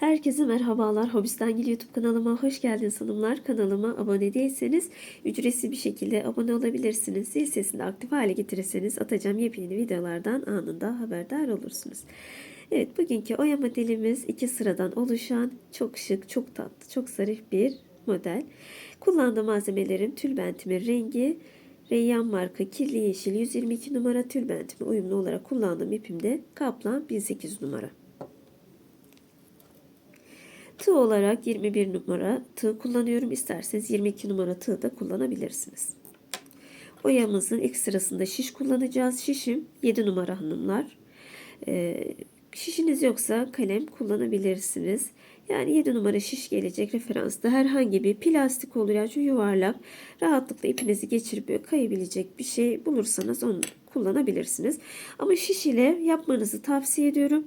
Herkese merhabalar. Hobistangil YouTube kanalıma hoş geldiniz hanımlar. Kanalıma abone değilseniz ücretsiz bir şekilde abone olabilirsiniz. Zil sesini aktif hale getirirseniz atacağım yepyeni videolardan anında haberdar olursunuz. Evet bugünkü oya modelimiz iki sıradan oluşan çok şık, çok tatlı, çok zarif bir model. Kullandığım malzemelerim tülbentimin rengi Reyyan marka kirli yeşil 122 numara tülbentime uyumlu olarak kullandığım ipimde Kaplan 1800 numara. Tığ olarak 21 numara tığ kullanıyorum. İsterseniz 22 numara tığ da kullanabilirsiniz. Oyamızın ilk sırasında şiş kullanacağız. Şişim 7 numara hanımlar. Ee, şişiniz yoksa kalem kullanabilirsiniz. Yani 7 numara şiş gelecek referansta herhangi bir plastik olur yani şu yuvarlak rahatlıkla ipinizi geçirip kayabilecek bir şey bulursanız onu kullanabilirsiniz. Ama şiş ile yapmanızı tavsiye ediyorum.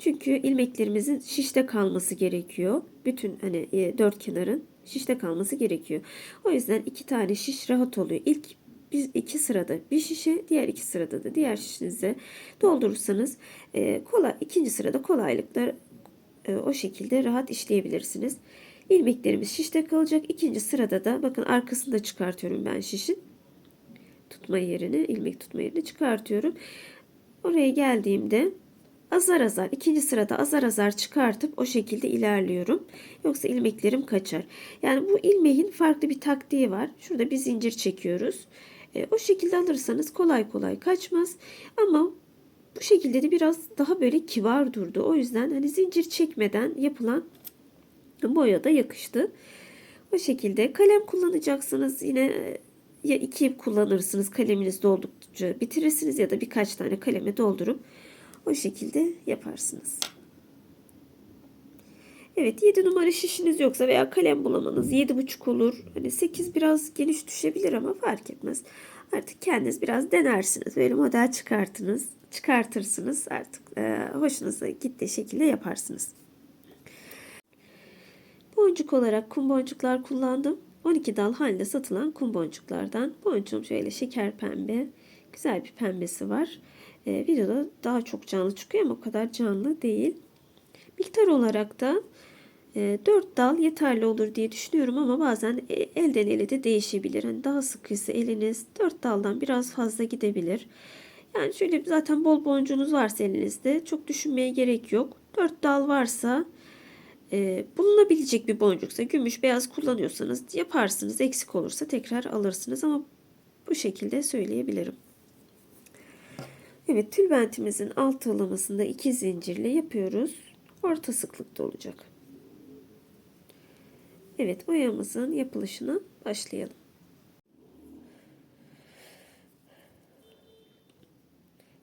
Çünkü ilmeklerimizin şişte kalması gerekiyor. Bütün hani e, dört kenarın şişte kalması gerekiyor. O yüzden iki tane şiş rahat oluyor. İlk biz iki sırada bir şişe, diğer iki sırada da diğer şişinize doldurursanız e, kolay ikinci sırada kolaylıkla e, o şekilde rahat işleyebilirsiniz. İlmeklerimiz şişte kalacak. İkinci sırada da bakın arkasında çıkartıyorum ben şişin. Tutma yerini, ilmek tutma yerini çıkartıyorum. Oraya geldiğimde azar azar ikinci sırada azar azar çıkartıp o şekilde ilerliyorum. Yoksa ilmeklerim kaçar. Yani bu ilmeğin farklı bir taktiği var. Şurada bir zincir çekiyoruz. E, o şekilde alırsanız kolay kolay kaçmaz. Ama bu şekilde de biraz daha böyle kibar durdu. O yüzden hani zincir çekmeden yapılan boya da yakıştı. O şekilde kalem kullanacaksınız. Yine e, ya iki kullanırsınız kaleminiz doldukça bitirirsiniz ya da birkaç tane kaleme doldurup o şekilde yaparsınız. Evet 7 numara şişiniz yoksa veya kalem bulamanız 7,5 olur. Hani 8 biraz geniş düşebilir ama fark etmez. Artık kendiniz biraz denersiniz. Böyle model çıkartınız, çıkartırsınız artık e, hoşunuza gittiği şekilde yaparsınız. Boncuk olarak kum boncuklar kullandım. 12 dal halinde satılan kum boncuklardan. Boncuğum şöyle şeker pembe. Güzel bir pembesi var. E, videoda daha çok canlı çıkıyor ama o kadar canlı değil. Miktar olarak da e, 4 dal yeterli olur diye düşünüyorum ama bazen e, elden ele de değişebilir. Hani daha sıkıysa eliniz 4 daldan biraz fazla gidebilir. Yani şöyle zaten bol boncuğunuz varsa elinizde çok düşünmeye gerek yok. 4 dal varsa e, bulunabilecek bir boncuksa gümüş beyaz kullanıyorsanız yaparsınız. Eksik olursa tekrar alırsınız ama bu şekilde söyleyebilirim. Evet tülbentimizin alt tığlamasında iki zincirle yapıyoruz. Orta sıklıkta olacak. Evet boyamızın yapılışına başlayalım.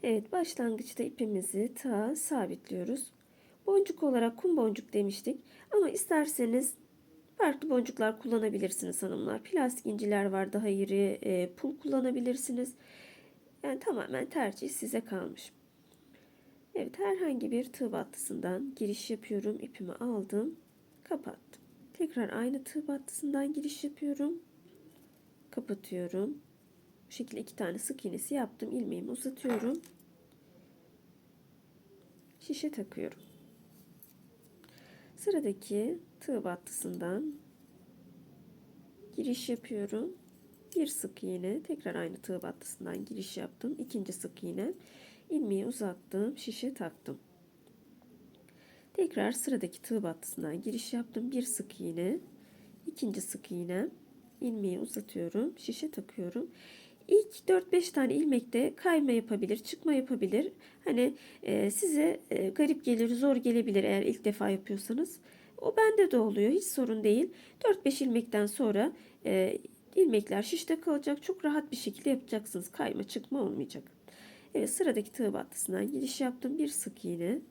Evet başlangıçta ipimizi ta sabitliyoruz. Boncuk olarak kum boncuk demiştik. Ama isterseniz farklı boncuklar kullanabilirsiniz hanımlar. Plastik inciler var daha iri e, pul kullanabilirsiniz. Yani tamamen tercih size kalmış. Evet herhangi bir tığ battısından giriş yapıyorum. İpimi aldım. Kapattım. Tekrar aynı tığ battısından giriş yapıyorum. Kapatıyorum. Bu şekilde iki tane sık iğnesi yaptım. ilmeğimi uzatıyorum. Şişe takıyorum. Sıradaki tığ battısından giriş yapıyorum. Bir sık iğne tekrar aynı tığ battısından giriş yaptım. İkinci sık iğne ilmeği uzattım. Şişe taktım. Tekrar sıradaki tığ battısından giriş yaptım. Bir sık iğne. ikinci sık iğne. ilmeği uzatıyorum. Şişe takıyorum. İlk 4-5 tane ilmekte kayma yapabilir, çıkma yapabilir. Hani e, size e, garip gelir, zor gelebilir eğer ilk defa yapıyorsanız. O bende de oluyor, hiç sorun değil. 4-5 ilmekten sonra e, ilmekler şişte kalacak. Çok rahat bir şekilde yapacaksınız. Kayma çıkma olmayacak. Evet sıradaki tığ battısından giriş yaptım. Bir sık iğne.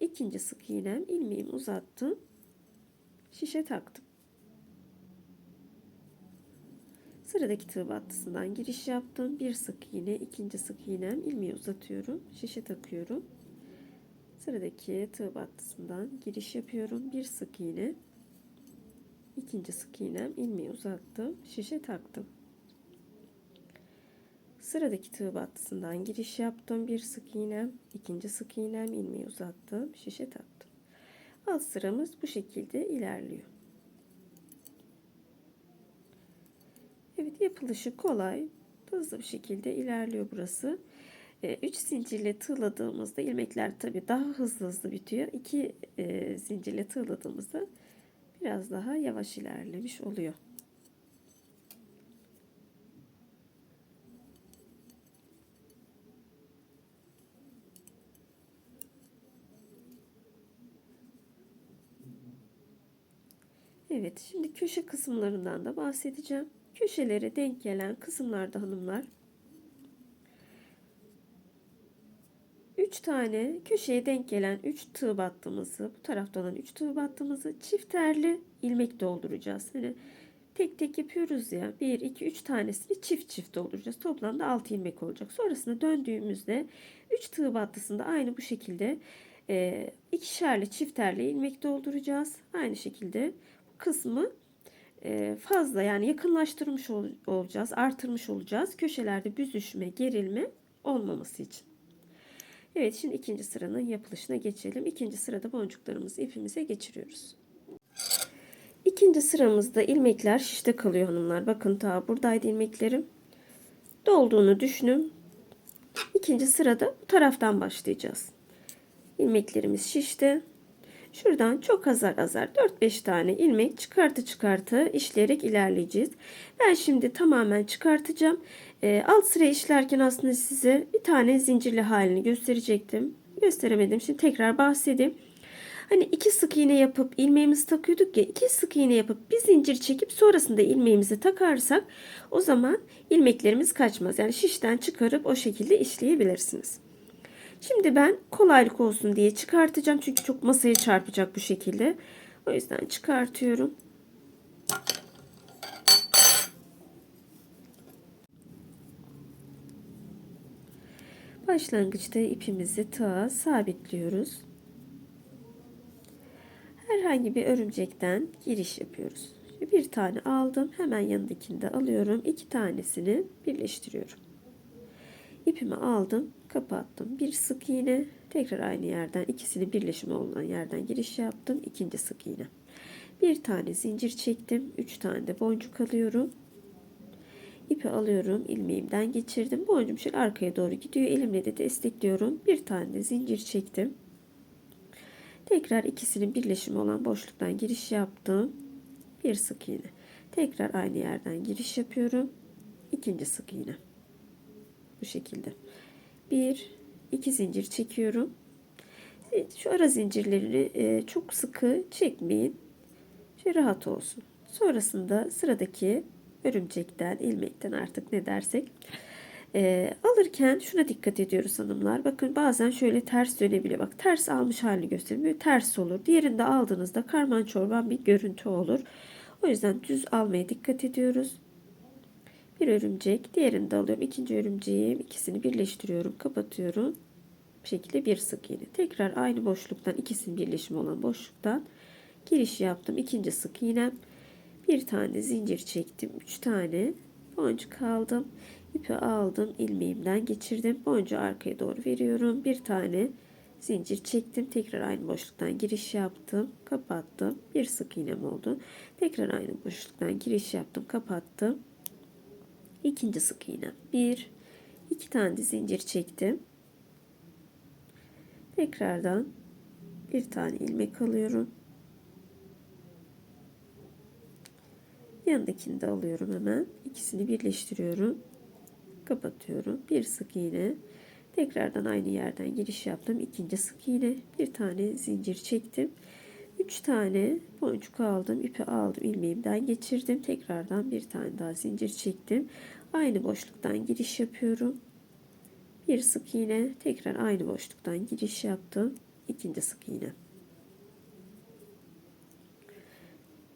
ikinci sık iğnem ilmeğimi uzattım. Şişe taktım. Sıradaki tığ battısından giriş yaptım. Bir sık iğne, ikinci sık iğnem ilmeği uzatıyorum. Şişe takıyorum. Sıradaki tığ battısından giriş yapıyorum. Bir sık iğne, ikinci sık iğnem ilmeği uzattım. Şişe taktım. Sıradaki tığ battısından giriş yaptım. Bir sık iğnem, ikinci sık iğnem ilmeği uzattım. Şişe taktım. alt sıramız bu şekilde ilerliyor. Evet yapılışı kolay. Hızlı bir şekilde ilerliyor burası. 3 zincirle tığladığımızda ilmekler tabi daha hızlı hızlı bitiyor. 2 zincirle tığladığımızda biraz daha yavaş ilerlemiş oluyor. Evet, şimdi köşe kısımlarından da bahsedeceğim. Köşelere denk gelen kısımlarda hanımlar tane köşeye denk gelen 3 tığ battığımızı, bu tarafta olan 3 tığ battığımızı çifterli ilmek dolduracağız. Hani tek tek yapıyoruz ya. 1 2 3 tanesini çift çift dolduracağız. Toplamda 6 ilmek olacak. Sonrasında döndüğümüzde 3 tığ battısında aynı bu şekilde e, ikişerli çifterli ilmek dolduracağız. Aynı şekilde bu kısmı e, fazla yani yakınlaştırmış olacağız, artırmış olacağız. Köşelerde büzüşme, gerilme olmaması için. Evet şimdi ikinci sıranın yapılışına geçelim. İkinci sırada boncuklarımızı ipimize geçiriyoruz. İkinci sıramızda ilmekler şişte kalıyor hanımlar. Bakın ta buradaydı ilmeklerim. Dolduğunu düşünün. İkinci sırada bu taraftan başlayacağız. İlmeklerimiz şişti. Şuradan çok azar azar 4-5 tane ilmek çıkartı çıkartı işleyerek ilerleyeceğiz. Ben şimdi tamamen çıkartacağım. E, alt sıra işlerken aslında size bir tane zincirli halini gösterecektim. Gösteremedim. Şimdi tekrar bahsedeyim. Hani iki sık iğne yapıp ilmeğimizi takıyorduk ya iki sık iğne yapıp bir zincir çekip sonrasında ilmeğimizi takarsak o zaman ilmeklerimiz kaçmaz. Yani şişten çıkarıp o şekilde işleyebilirsiniz. Şimdi ben kolaylık olsun diye çıkartacağım. Çünkü çok masaya çarpacak bu şekilde. O yüzden çıkartıyorum. Başlangıçta ipimizi tığa sabitliyoruz. Herhangi bir örümcekten giriş yapıyoruz. Bir tane aldım. Hemen yanındakini de alıyorum. İki tanesini birleştiriyorum. İpimi aldım kapattım. Bir sık iğne tekrar aynı yerden ikisini birleşimi olan yerden giriş yaptım. İkinci sık iğne. Bir tane zincir çektim. Üç tane de boncuk alıyorum. İpi alıyorum. ilmeğimden geçirdim. Boncuğum şöyle arkaya doğru gidiyor. Elimle de destekliyorum. Bir tane de zincir çektim. Tekrar ikisinin birleşimi olan boşluktan giriş yaptım. Bir sık iğne. Tekrar aynı yerden giriş yapıyorum. İkinci sık iğne. Bu şekilde bir iki zincir çekiyorum. Şu ara zincirlerini e, çok sıkı çekmeyin. Şöyle rahat olsun. Sonrasında sıradaki örümcekten, ilmekten artık ne dersek e, alırken şuna dikkat ediyoruz hanımlar. Bakın bazen şöyle ters dönebiliyor. Bak ters almış halini gösteriyor. Ters olur. Diğerinde aldığınızda karman çorban bir görüntü olur. O yüzden düz almaya dikkat ediyoruz bir örümcek diğerini de alıyorum ikinci örümceğim ikisini birleştiriyorum kapatıyorum bu şekilde bir sık iğne tekrar aynı boşluktan ikisinin birleşimi olan boşluktan giriş yaptım ikinci sık iğnem bir tane zincir çektim üç tane boncuk aldım ipi aldım ilmeğimden geçirdim boncuğu arkaya doğru veriyorum bir tane zincir çektim tekrar aynı boşluktan giriş yaptım kapattım bir sık iğnem oldu tekrar aynı boşluktan giriş yaptım kapattım ikinci sık iğne. Bir, iki tane zincir çektim. Tekrardan bir tane ilmek alıyorum. Yanındakini de alıyorum hemen. İkisini birleştiriyorum. Kapatıyorum. Bir sık iğne. Tekrardan aynı yerden giriş yaptım. İkinci sık iğne. Bir tane zincir çektim. 3 tane boncuk aldım, ipi aldım, ilmeğimden geçirdim. Tekrardan bir tane daha zincir çektim. Aynı boşluktan giriş yapıyorum. Bir sık iğne, tekrar aynı boşluktan giriş yaptım. İkinci sık iğne.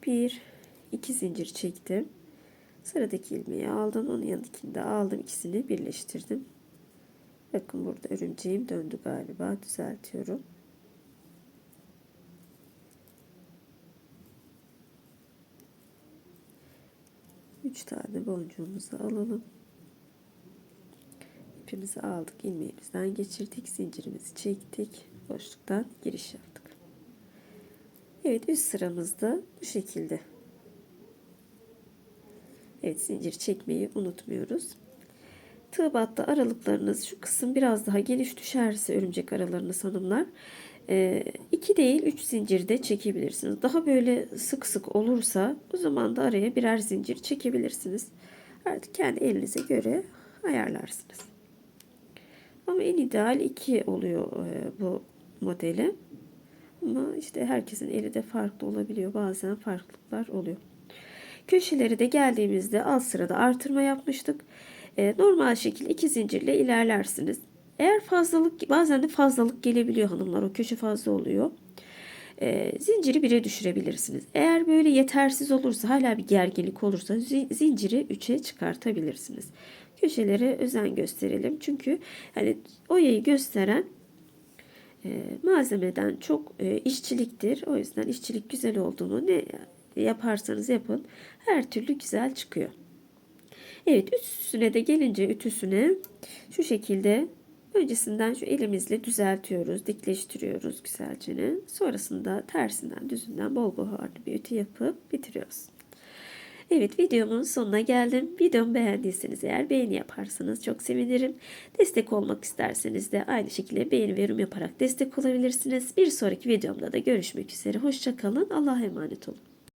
Bir, iki zincir çektim. Sıradaki ilmeği aldım, onun yanındakini de aldım. İkisini birleştirdim. Bakın burada örümceğim döndü galiba. Düzeltiyorum. 3 tane boncuğumuzu alalım. İpimizi aldık. ilmeğimizden geçirdik. Zincirimizi çektik. Boşluktan giriş yaptık. Evet üst sıramızda bu şekilde. Evet zincir çekmeyi unutmuyoruz. Tığ battı aralıklarınız şu kısım biraz daha geniş düşerse örümcek aralarınız hanımlar. 2 değil 3 zincir de çekebilirsiniz. Daha böyle sık sık olursa o zaman da araya birer zincir çekebilirsiniz. Artık kendi elinize göre ayarlarsınız. Ama en ideal 2 oluyor e, bu modeli. Ama işte herkesin eli de farklı olabiliyor. Bazen farklılıklar oluyor. Köşeleri de geldiğimizde alt sırada artırma yapmıştık. E, normal şekilde iki zincirle ilerlersiniz. Eğer fazlalık bazen de fazlalık gelebiliyor hanımlar. O köşe fazla oluyor. E, zinciri 1'e düşürebilirsiniz. Eğer böyle yetersiz olursa hala bir gerginlik olursa zi- zinciri 3'e çıkartabilirsiniz. Köşelere özen gösterelim. Çünkü hani oyayı gösteren e, malzemeden çok e, işçiliktir. O yüzden işçilik güzel olduğunu ne yaparsanız yapın her türlü güzel çıkıyor. Evet üstüne de gelince ütüsüne şu şekilde öncesinden şu elimizle düzeltiyoruz, dikleştiriyoruz güzelce. Sonrasında tersinden düzünden bol buharlı bir ütü yapıp bitiriyoruz. Evet videomun sonuna geldim. Videomu beğendiyseniz eğer beğeni yaparsanız çok sevinirim. Destek olmak isterseniz de aynı şekilde beğeni ve yorum yaparak destek olabilirsiniz. Bir sonraki videomda da görüşmek üzere. Hoşçakalın. Allah'a emanet olun.